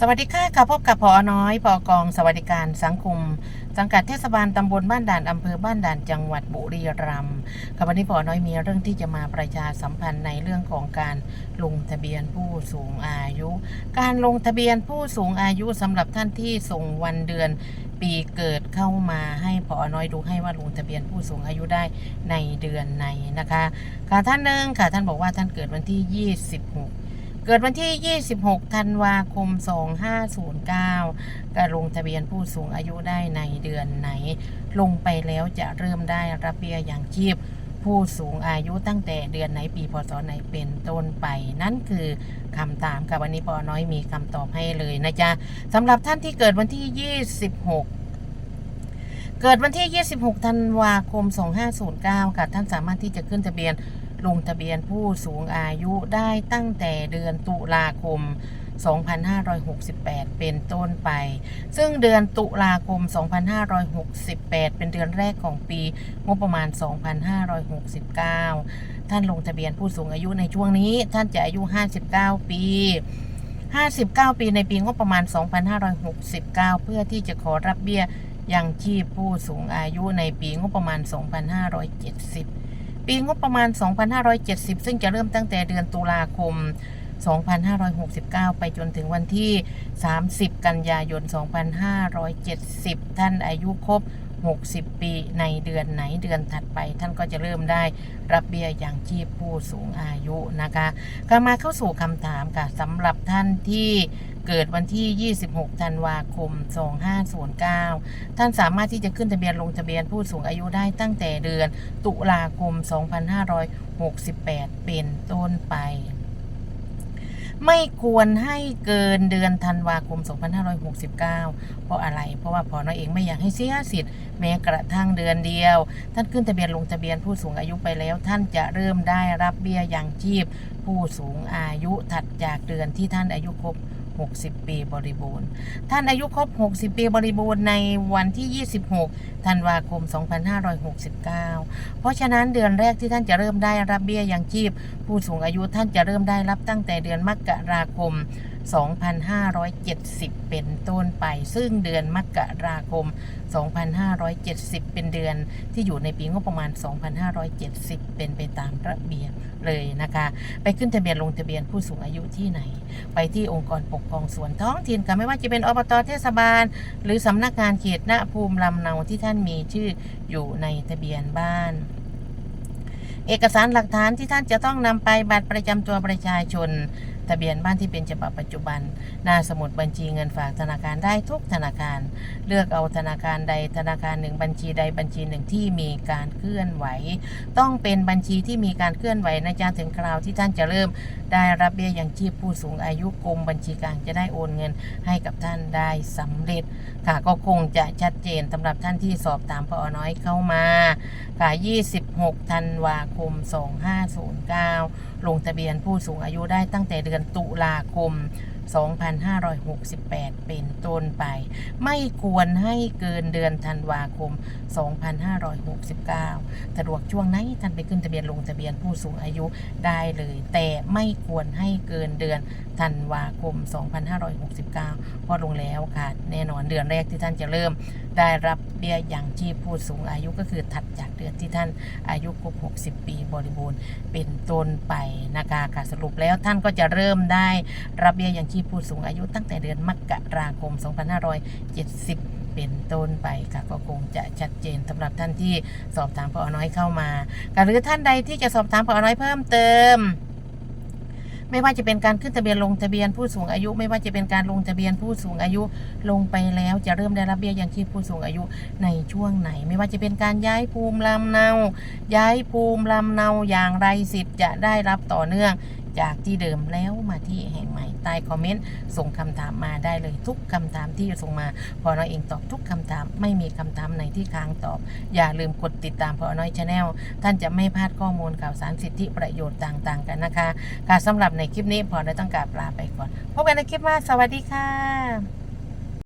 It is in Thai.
สวัสดีค่ะค่ะพบกับพอน้อยพอกองสวัสดิการสังคมสังกัดเทศบาลตำบลบ้านด่านอำเภอบ้านด่านจังหวัดบุรีรัมย์ค่ะวันนี้พอน้อยมีเรื่องที่จะมาประชาสัมพันธ์ในเรื่องของการลงทะเบียนผู้สูงอายุ การลงทะเบียนผู้สูงอายุสำหรับท่านที่ส่งวันเดือนปีเกิดเข้ามาให้พอน้อยดูให้ว่าลงทะเบียนผู้สูงอายุได้ในเดือนไหนนะคะค่ะท่านหนึ่งค่ะท่านบอกว่าท่านเกิดวันที่ 26 เกิดวันที่ 26 ธันวาคม 2509 ก็ลงทะเบียนผู้สูงอายุได้ในเดือนไหน ลงไปแล้วจะเริ่มได้รับเบี้ยอย่างชีพ ผู้สูงอายุตั้งแต่เดือนไหนปีพศไหนเป็นต้นไป นั่นคือคำถามค่ะวันนี้ปอน้อยมีคำตอบให้เลยนะจ๊ะสำหรับท่านที่เกิดวันที่ 26เกิดวันที่ 26 ธันวาคม 2509 ค่ะ ท่านสามารถที่จะขึ้นทะเบียน ลงทะเบียนผู้สูงอายุได้ตั้งแต่เดือนตุลาคม 2568 เป็นต้นไป ซึ่งเดือนตุลาคม 2568 เป็นเดือนแรกของปีงบประมาณ 2569 ท่านลงทะเบียนผู้สูงอายุในช่วงนี้ ท่านจะอายุ 59 ปี 59 ปีในปีงบประมาณ 2569 เพื่อที่จะขอรับเบี้ยยังชีพผู้สูงอายุในปีงบประมาณ 2570 ปีงบประมาณ 2570 ซึ่งจะเริ่มตั้งแต่เดือนตุลาคม 2569 ไปจนถึงวันที่ 30 กันยายน 2570 ท่านอายุครบ 60 ปีในเดือนไหนเดือนถัดไป ท่านก็จะเริ่มได้รับเบี้ยยังชีพผู้สูงอายุนะคะก็มาเข้าสู่คำถามค่ะสำหรับท่านที่ เกิดวันที่ 26 ธันวาคม 2509 ท่านสามารถที่จะขึ้นทะเบียนลงทะเบียนผู้สูงอายุได้ตั้งแต่เดือนตุลาคม 2568 เป็นต้นไป ไม่ควรให้เกินเดือนธันวาคม 2569 เพราะอะไร เพราะว่าพอน้อยเองไม่อยากให้เสียสิทธิ์ แม้กระทั่งเดือนเดียว ท่านขึ้นทะเบียนลงทะเบียนผู้สูงอายุไปแล้ว ท่านจะเริ่มได้รับเบี้ยยังชีพผู้สูงอายุถัดจากเดือนที่ท่านอายุครบ 60 ปีบริบูรณ์ ท่านอายุครบ 60 ปีบริบูรณ์ในวันที่ 26 ธันวาคม 2569 เพราะฉะนั้นเดือนแรกที่ท่านจะเริ่มได้รับเบี้ยยังชีพ ผู้สูงอายุท่านจะเริ่มได้รับตั้งแต่เดือนมกราคม 2570 เป็นต้นไป ซึ่งเดือนมกราคม 2570 เป็นเดือนที่อยู่ในปีงบประมาณ 2570 เป็นไปตามระเบียบ เลยนะคะ ไปขึ้นทะเบียนลงทะเบียนผู้สูงอายุที่ไหน ไปที่องค์กรปกครองส่วนท้องถิ่นค่ะไม่ว่าจะเป็นอบตเทศบาล หรือสำนักงานเขตณภูมิลำเนาที่ท่านมีชื่ออยู่ในทะเบียนบ้านเอกสารหลักฐานที่ท่านจะต้องนำไปบัตรประจำตัวประชาชน ทะเบียนบ้านที่เป็นฉบับปัจจุบัน หน้าสมุดบัญชีเงินฝากธนาคารได้ทุกธนาคาร เลือกเอาธนาคารใดธนาคารหนึ่งบัญชีใดบัญชีหนึ่งที่มีการเคลื่อนไหว ต้องเป็นบัญชีที่มีการเคลื่อนไหวนะจ๊ะถึงคราวที่ท่านจะเริ่มได้รับเบี้ยยังชีพผู้สูงอายุกรมบัญชีกลางจะได้โอนเงินให้กับท่านได้สำเร็จ ค่ะก็คงจะชัดเจนสำหรับท่านที่สอบตามพอน้อยเข้ามาค่ะ 26 ธันวาคม 2509 ลงทะเบียนผู้สูงอายุได้ตั้งแต่เดือนตุลาคม 2568 เป็นต้นไป ไม่ควรให้เกินเดือนธันวาคม 2569 สะดวกช่วงไหนท่านไปขึ้นทะเบียนลงทะเบียนผู้สูงอายุได้เลย แต่ไม่ควรให้เกินเดือนธันวาคม 2569 เพราะลงแล้วค่ะ แน่นอนเดือนแรกที่ท่านจะเริ่มได้รับเบี้ยยังชีพผู้สูงอายุก็คือถัดจากเดือนที่ท่านอายุครบ60 ปีบริบูรณ์ เป็นต้นไปนะคะค่ะสรุปแล้วท่านก็จะเริ่มได้รับเบี้ยยังชีพผู้สูงอายุตั้งแต่เดือนมกราคม 2570เป็นต้นไปค่ะก็คงจะชัดเจนสำหรับท่านที่สอบถามพอน้อยเข้ามาหรือท่านใดที่จะสอบถามพอน้อยเพิ่มเติม ไม่ว่าจะเป็นการขึ้นทะเบียนลงทะเบียนผู้สูงอายุ ไม่ว่าจะเป็นการลงทะเบียนผู้สูงอายุลงไปแล้วจะเริ่มได้รับเบี้ยยังชีพผู้สูงอายุในช่วงไหน ไม่ว่าจะเป็นการย้ายภูมิลำเนา ย้ายภูมิลำเนาอย่างไรสิทธิ์จะได้รับต่อเนื่องจากที่เดิมแล้วมาที่แห่ง ใต้คอมเมนต์ส่งคำถามมาได้เลยทุกคำถามที่ส่งมาพอน้อยเองตอบทุกคำถามไม่มีคำถามไหนที่ค้างตอบ อย่าลืมกดติดตามพอน้อยชาแนลท่านจะไม่พลาดข้อมูลข่าวสารสิทธิประโยชน์ต่างๆ กันนะคะการสำหรับในคลิปนี้พอน้อยต้องกราบลาไปก่อนพบกันในคลิปหน้าสวัสดีค่ะ